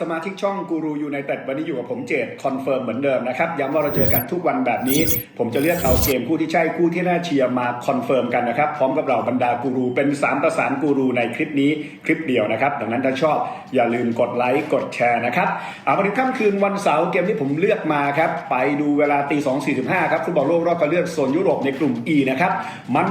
สมาชิกช่องกูรูยูไนเต็ดวันนี้อยู่กับผมเจดคอนเฟิร์มเหมือนเดิมนะครับ ย้ำว่าเราเจอกันทุกวันแบบนี้ ผมจะเลือกเอาเกมคู่ที่ใช่คู่ที่น่าเชียร์มาคอนเฟิร์มกันนะครับ พร้อมกับเราบรรดากูรูเป็นสามประสานกูรูในคลิปนี้คลิปเดียวนะครับ ดังนั้นถ้าชอบอย่าลืมกดไลค์กดแชร์นะครับเอามาถึงค่ำคืนวันเสาร์เกมที่ผมเลือกมาครับไปดูเวลาตี2 4 5ครับฟุตบอลโลกรอบคัดเลือกโซนยุโรปในกลุ่ม E นะครับมัน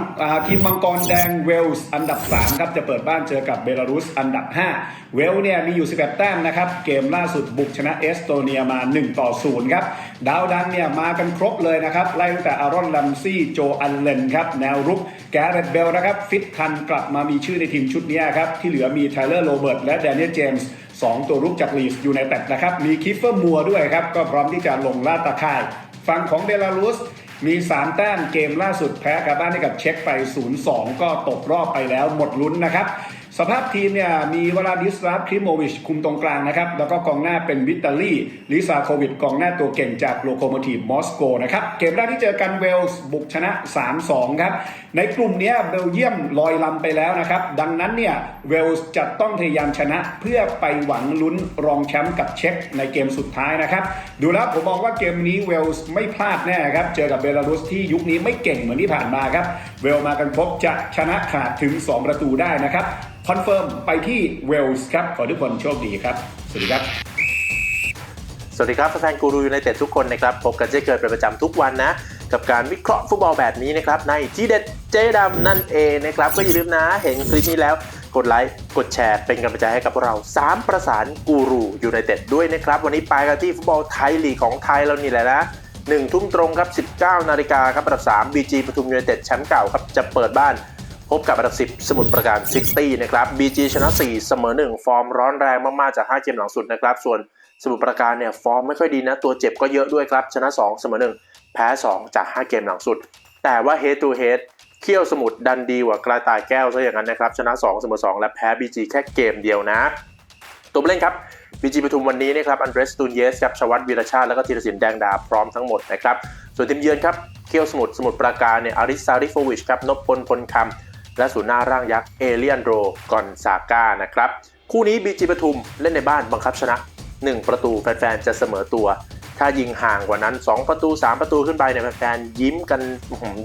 ทีมมังกรแดงเวลส์อันดับ3ครับจะเปิดบ้านเจอกับเบลารุสอันดับ 5 เวลเนี่ยมีอยู่11แต้มนะครับเกมล่าสุดบุกชนะเอสโตเนียมา 1 ต่อ 0 ครับ ดาวดังเนี่ยมากันครบเลยนะครับ ไล่ตั้งแต่อารอนลัมซี่ โจอันเลนครับ แนวรุกแกเรตเบลนะครับ ฟิตทันกลับมามีชื่อในทีมชุดนี้ครับ ที่เหลือมีไทเลอร์โรเบิร์ตและแดเนียลเจมส์สองตัวรุกจากลีสยูไนเต็ดนะครับ มีคิฟเฟอร์มัวด้วยครับ ก็พร้อมที่จะลงล่าตะข่าย ฝั่งของเบลารุสมี 3 แต้มเกมล่าสุดแพ้คาบ้านให้กับเช็กไป 0-2 ก็ตกรอบไปแล้วหมดลุ้นนะครับ สภาพทีมเนี่ยมีวลาดิสลาฟคริโมวิชคุมตรงกลางนะครับ แล้วก็กองหน้าเป็นวิตาลีลิซาโควิดกองหน้าตัวเก่งจากโลโคโมทีฟมอสโกนะครับ เกมแรกที่เจอกันเวลส์บุกชนะ 3-2 ครับ ในกลุ่มนี้เบลเยียมลอยลำไปแล้วนะครับ ดังนั้นเนี่ยเวลส์จะต้องพยายามชนะเพื่อไปหวังลุ้นรองแชมป์กับเช็กในเกมสุดท้ายนะครับ ดูแล้วผมมองว่าเกมนี้เวลส์ไม่พลาดแน่ครับ เจอกับเบลารุสที่ยุคนี้ไม่เก่งเหมือนที่ผ่านมาครับ เวลมากันครบจะชนะขาดถึง 2 ประตูได้นะครับคอนเฟิร์มไปที่เวลส์ครับ ขอทุกคนโชคดีครับ สวัสดีครับ สวัสดีครับแฟนกูรูยูไนเต็ดทุกคนนะครับ พบกันเช่นเคยเป็นประจำทุกวันนะ กับการวิเคราะห์ฟุตบอลแบบนี้นะครับ ในที่เด็ดเจ๊ดำนั่นเองนะครับ ก็อย่าลืมนะเห็นคลิปนี้แล้วกดไลค์ กดแชร์ เป็นกำลังใจให้กับเรา 3 ประสานกูรูยูไนเต็ดด้วยนะครับ วันนี้ไปกันที่ฟุตบอลไทยลีกของไทยเรานี่แหละนะหนึ่งทุ่มตรงครับ 19 นาฬิกาครับอันดับ3 BG ปทุมยูไนเต็ดแชมป์เก่าครับจะเปิดบ้าน พบกับอันดับ 10 สมุทรปราการซิตี้นะครับ BG ชนะ 4 เสมอ 1 ฟอร์มร้อนแรงมากๆ จาก 5 เกมหลังสุดนะครับ ส่วนสมุทรปราการเนี่ยฟอร์มไม่ค่อยดีนะ ตัวเจ็บก็เยอะด้วยครับ ชนะ 2 เสมอ 1 แพ้ 2 จาก 5 เกมหลังสุด แต่ว่า head to head เขี้ยวสมุทรดันดีกว่ากระต่ายแก้วซะอย่างนั้นนะครับ ชนะ 2 เสมอ 2 และแพ้ BG แค่เกมเดียวนะ ตัวเล่นครับ BG ปทุมวันนี้นะครับอันเดรสตูนเยสครับชวัตวีรชาติแล้วก็ธีรศิลป์แดงดาพร้อมทั้งหมดนะครับส่วนทีมเยือนครับเคียวสมุทรสมุทรปราการเนี่ยอาริสซาริโฟวิชครับนพพลพลคำ และศูนย์หน้าร่างยักษ์เอเลียนโรกอนซาก้านะครับ คู่นี้ BG ปทุมเล่นในบ้านบังคับชนะ 1 ประตูแฟนๆจะเสมอตัว ถ้ายิงห่างกว่านั้น 2 ประตู 3 ประตูขึ้นไปเนี่ยแฟนๆยิ้มกัน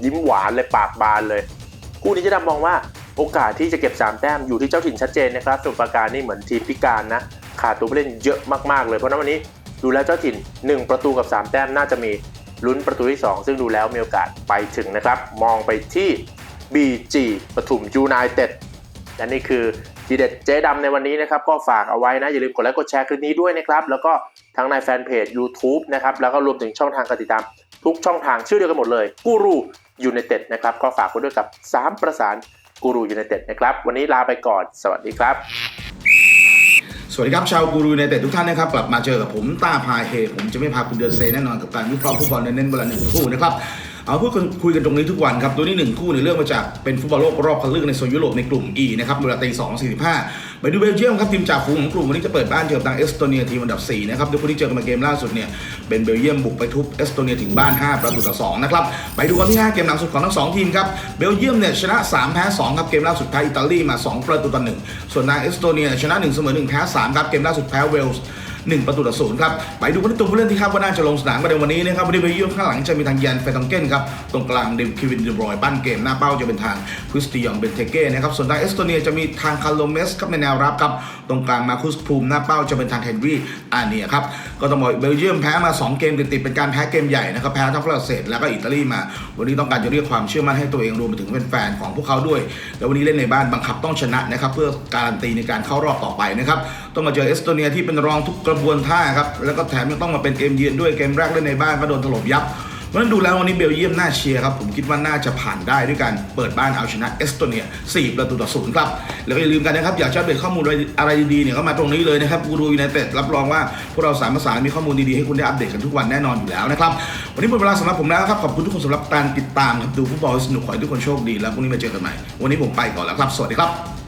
ยิ้มหวานเลยปากบานเลย คู่นี้จะดำมองว่าโอกาสที่จะเก็บ 3 แต้มอยู่ที่เจ้าถิ่นชัดเจนนะครับส่วนปราการนี่เหมือนทีมพิการนะขาดตัวผู้เล่นเยอะมากๆเลยเพราะฉะนั้นวันนี้ดูแล้วเจ้าถิ่น 1 ประตูกับ 3 แต้มน่าจะมีลุ้นประตูที่ 2 ซึ่งดูแล้วมีโอกาสไปถึงนะครับ มองไปที่ BG ปทุมยูไนเต็ดและนี่คือทีเด็ดเจ๊ดำในวันนี้นะครับ ก็ฝากเอาไว้นะ อย่าลืมกดไลค์กดแชร์คลิปนี้ด้วยนะครับ แล้วก็ทั้งในแฟนเพจ YouTube นะครับ แล้วก็รวมถึงช่องทางการติดตาม ทุกช่องทางชื่อเดียวกันหมดเลยกูรูยูไนเต็ดนะครับ ก็ฝากไว้ด้วยกับ 3 ประสานกูรูยูไนเต็ดนะครับ วันนี้ลาไปก่อน สวัสดีครับ สวัสดีครับชาวกูรูในเต็ดทุกท่านนะครับ กลับมาเจอกับผมต้าพาเฮผมจะไม่พาคุณเดินเซแน่นอนกับการวิเคราะห์ฟุตบอลเน้นๆวันละหนึ่งคู่นะครับ เอาพูดกันคุยกันตรงนี้ทุกวันครับตัวนี้หนึ่งคู่ในเรื่องมาจากเป็นฟุตบอลโลกรอบคัดเลือกในโซนยุโรปในกลุ่ม E นะครับเวลาตีสองสี่สิบห้าไปดูเบลเยียมครับทีมจากฝูงของกลุ่มวันนี้จะเปิดบ้านเจอกับทางเอสโตเนียทีมอันดับ4นะครับโดยคู่ที่เจอกันมาเกมล่าสุดเนี่ยเป็นเบลเยียมบุกไปทุบเอสโตเนียถึงบ้าน 5 ประตูต่อ2นะครับไปดูกันที่ 5 เกมหลังสุดของทั้งสองทีมครับเบลเยียมเนี่ยชนะ 3 แพ้2ครับเกมล่าสุดแพ้อิตาลีมา 2 ประตูต่อ1ส่วนทางเอสโตเนียชนะ 1 เสมอ 1 แพ้3ครับเกมล่าสุดแพ้เวลส์ 1 ประตูต่อศูนย์ครับไปดูกันที่ตัวผู้เล่นที่คาดว่าน่าจะลงสนามกันในวันนี้นะครับวันนี้เบลเยียมข้างหลังจะมีทางยันเฟตองเกนครับตรงกลางเดวิดคิวินเดบรอยปั้นเกมหน้าเป้าจะเป็นทางคริสติยองเบนเทเก้นะครับส่วนทางเอสโตเนียจะมีทางคาร์โลเมสครับในแนวรับครับตรงกลางมาคุสภูมหน้าเป้าจะเป็นทางเฮนรี่อาเนียครับก็ต้องบอกเบลเยียมแพ้มา 2 เกมติดๆเป็นการแพ้เกมใหญ่นะครับแพ้ทั้งฝรั่งเศสแล้วก็อิตาลีมา วันนี้ต้องการจะเรียกความเชื่อมั่นให้ตัวเองรวมไปถึงแฟนๆของพวกเขาด้วย แล้ววันนี้เล่นในบ้านบังคับต้องชนะนะครับเพื่อการันตีในการเข้ารอบต่อไปนะครับต้องมาเจอเอสโตเนียที่เป็นรองทุกกระบวนท่าครับแล้วก็แถมยังต้องมาเป็นเกมเยือนด้วยเกมแรกเล่นในบ้านก็โดนถล่มยับ ราะฉะนั้นดูแล้ววันนี้เบลเยียมน่าเชียร์ครับ ผมคิดว่าน่าจะผ่านได้ด้วยการเปิดบ้านเอาชนะเอสโตเนีย 4 ประตูต่อศูนย์ครับ แล้วก็อย่าลืมกันนะครับ อยากจะอัปเดข้อมูลอะไรดีๆเนี่ยก็มาตรงนี้เลยนะครับกูรูยูไนเต็ดรับรองว่าพวกเราสามภาษามีข้อมูลดีๆให้คุณได้อัปเดตกันทุกวันแน่นอนอยู่แล้วนะครับวันนี้หมดเวลาสำหรับผมแล้วครับขอบคุณทุกคนสำหรับการติดตามครับดูฟุตบอลสนุกขอให้ทุกคนโชคดีแล้วพรุ่งนี้มาเจอกันใหม่วันนี้ผมไปก่อนแล้วครับ สวัสดีครับ